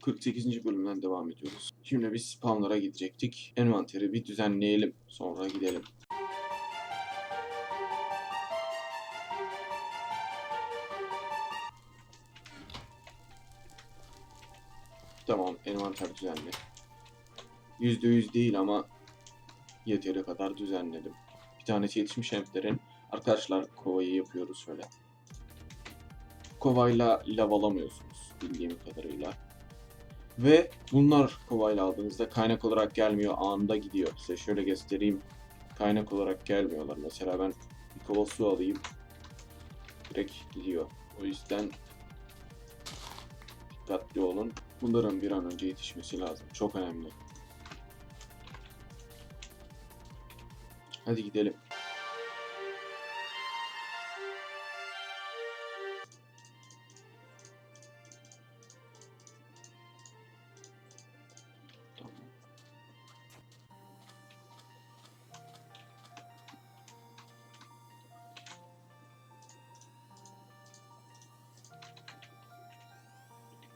48. bölümden devam ediyoruz. Şimdi biz spawnlara gidecektik. Envanteri bir düzenleyelim. Sonra gidelim. Tamam, envanter düzenli. %100 değil ama yeteri kadar düzenledim. Bir tanesi yetişmiş hemplerin. Arkadaşlar kovayı yapıyoruz şöyle. Kovayla lav alamıyorsunuz bildiğim kadarıyla. Ve bunlar kovayla aldığınızda kaynak olarak gelmiyor anında gidiyor. Size şöyle göstereyim. Kaynak olarak gelmiyorlar. Mesela ben bir kova su alayım. Direkt gidiyor. O yüzden dikkatli olun. Bunların bir an önce yetişmesi lazım. Çok önemli. Hadi gidelim.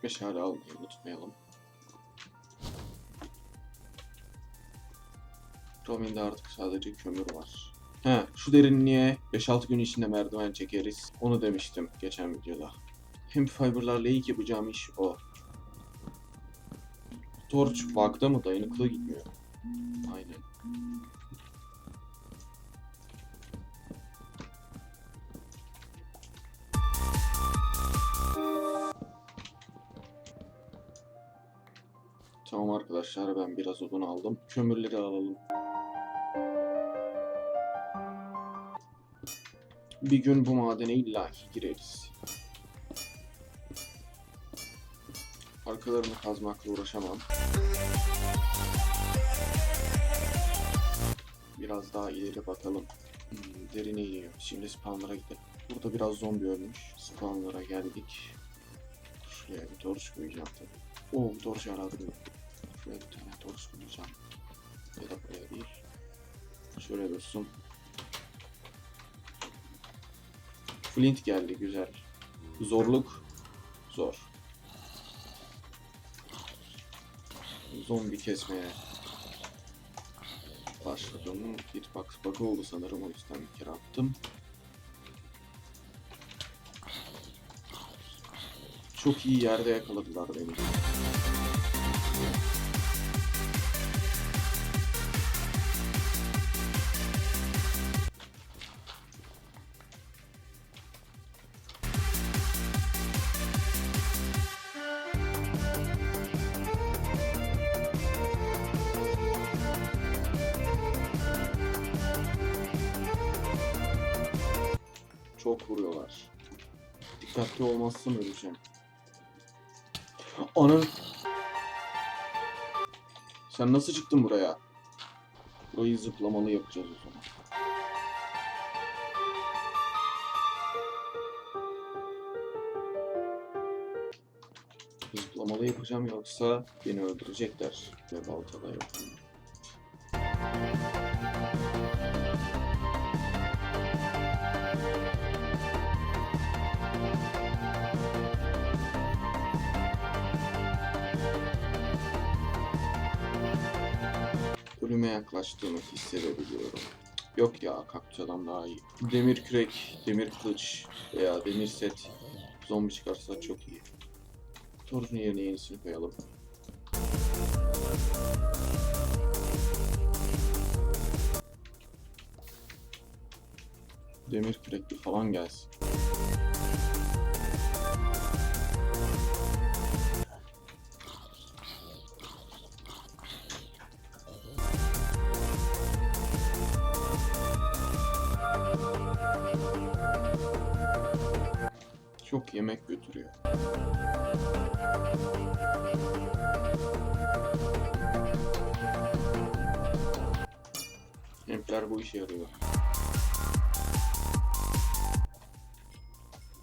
Meşale almayı unutmayalım. Romin'de artık sadece kömür var. He, şu derinliğe 5-6 gün içinde merdiven çekeriz. Onu demiştim geçen videoda. Hem fiberlarla ilk yapacağım iş o. Torch bug'da mı dayanıklı gitmiyor? Tamam arkadaşlar ben biraz odun aldım. Kömürleri alalım. Bir gün bu madene illaki gireriz. Arkalarını kazmakla uğraşamam. Biraz daha ileri bakalım. Hmm, derine iniyor. Şimdi spawnlara gidelim. Burada biraz zombi ölmüş. Spawnlara geldik. Şuraya bir torç koyacağım tabii. Oo torç aradım. Şuraya bir tane torç koyacağım. Ya da buraya değil. Şöyle dursun. Flint geldi güzel. Zorluk zor. Zombi kesmeye başladım. Hitbox bug oldu sanırım o yüzden bir kere attım. Çok iyi yerde yakaladılar beni. Çok vuruyorlar. Dikkatli olmazsam öleceğim. Ana. Sen nasıl çıktın buraya? Burayı zıplamalı yapacağız o zaman. Zıplamalı yapacağım yoksa beni öldürecekler. Ve baltada yok. Ölüme yaklaştığımı hissedebiliyorum. Yok ya kaktüs adam daha iyi. Demir kürek, demir kılıç veya demir set zombi çıkarsa çok iyi. Torcun yerine yenisini koyalım. Demir kürekli falan gelsin. Çok yemek götürüyor. Hempler bu işe yarıyor.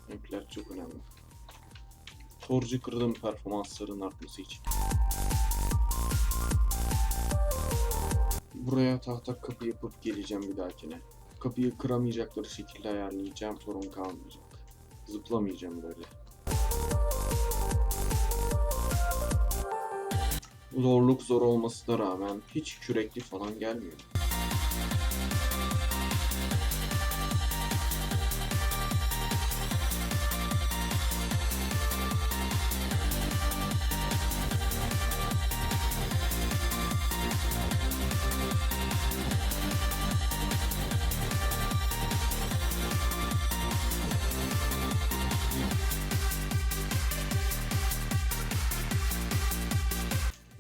Hempler çok önemli. Torcu kırdım performansların artması için. Buraya tahta kapı yapıp geleceğim bir dahakine. Kapıyı kıramayacakları şekilde ayarlayacağım. Sorun kalmayacak. Zıplamayacağım böyle. Zorluk zor olmasına rağmen hiç kürekli falan gelmiyor.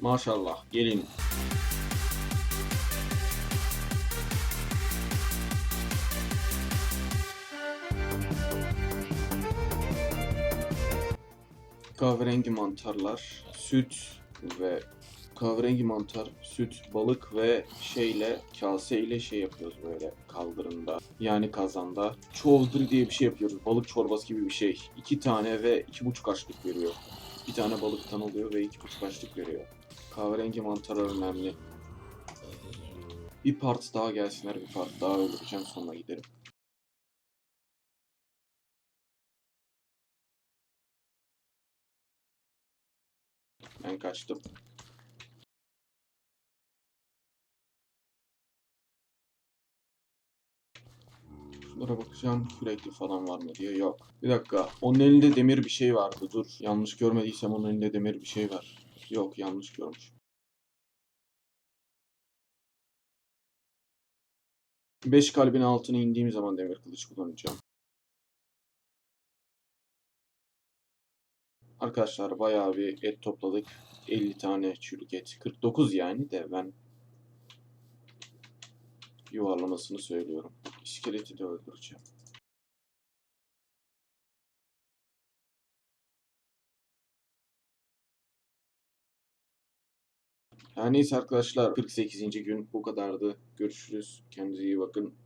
Maşallah gelin. Kahverengi mantarlar, süt ve kahverengi mantar, süt, balık ve şeyle kaseyle şey yapıyoruz böyle kaldırımda. Yani kazanda. Çovdri diye bir şey yapıyoruz. Balık çorbası gibi bir şey. İki tane ve iki buçuk açlık veriyor. Bir tane balıktan oluyor ve iki buçuk açlık veriyor. Kahverengi mantarlar önemli. Bir part daha gelsinler, bir part daha öldüreceğim sonra giderim. Ben kaçtım. Şunlara bakacağım kürekli falan var mı diye. Yok. Bir dakika. Onun elinde demir bir şey vardı. Dur. Yanlış görmediysem onun elinde demir bir şey var. Yok yanlış görmüş. 5 kalbin altına indiğim zaman demir kılıç kullanacağım. Arkadaşlar bayağı bir et topladık. 50 tane çürük et. 49 yani de ben yuvarlamasını söylüyorum. İskeleti de öldüreceğim. Her neyse arkadaşlar 48. gün bu kadardı. Görüşürüz. Kendinize iyi bakın.